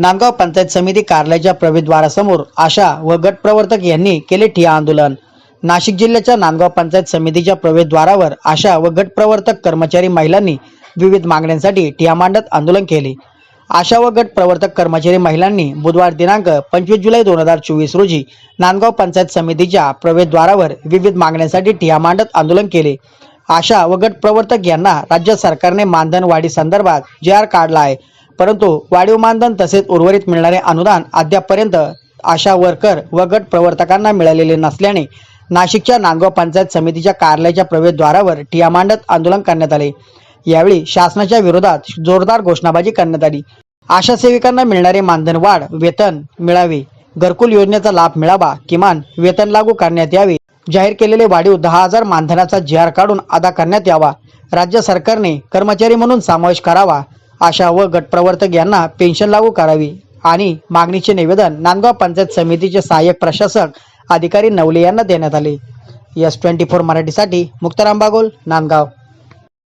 नांदगाव पंचायत समिती कार्यालयाच्या प्रवेशद्वारासमोर आशा व गट प्रवर्तक यांनी केले ठिया आंदोलन. नाशिक जिल्ह्याच्या नांदगाव पंचायत समितीच्या प्रवेशद्वारावर आशा व गट प्रवर्तक कर्मचारी महिलांनी विविध मागण्यांसाठी ठिया मांडत आंदोलन केले. आशा व गट प्रवर्तक कर्मचारी महिलांनी बुधवार दिनांक पंचवीस जुलै दोन हजार चोवीस रोजी नांदगाव पंचायत समितीच्या प्रवेशद्वारावर विविध मागण्यांसाठी ठिया मांडत आंदोलन केले. आशा व गट प्रवर्तक यांना राज्य सरकारने मानधन वाढी संदर्भात जे आर काढला आहे. परंतु वाढीव मानधन तसेच उर्वरित मिळणारे अनुदान अद्यापपर्यंत आशा वर्कर व गट प्रवर्तकांना मिळालेले नसल्याने नाशिकच्या नांदगाव पंचायत समितीच्या कार्यालयाच्या प्रवेशद्वारावर टिया मांडत आंदोलन करण्यात आले. यावेळी शासनाच्या विरोधात जोरदार घोषणाबाजी करण्यात आली. आशा सेविकांना मिळणारे मानधन वाढ वेतन मिळावे. घरकुल योजनेचा लाभ मिळावा किमान वेतन लागू करण्यात यावे. जाहीर केलेले वाढीव दहा हजार मानधनाचा जी आर काढून अदा करण्यात यावा. राज्य सरकारने कर्मचारी म्हणून समावेश करावा. आशा व गटप्रवर्तक यांना पेन्शन लागू करावी आणि मागणीचे निवेदन नांदगाव पंचायत समितीचे सहाय्यक प्रशासक अधिकारी नवले यांना देण्यात आले. एस ट्वेंटी फोर मराठीसाठी मुक्ताराम बागोल नांदगाव.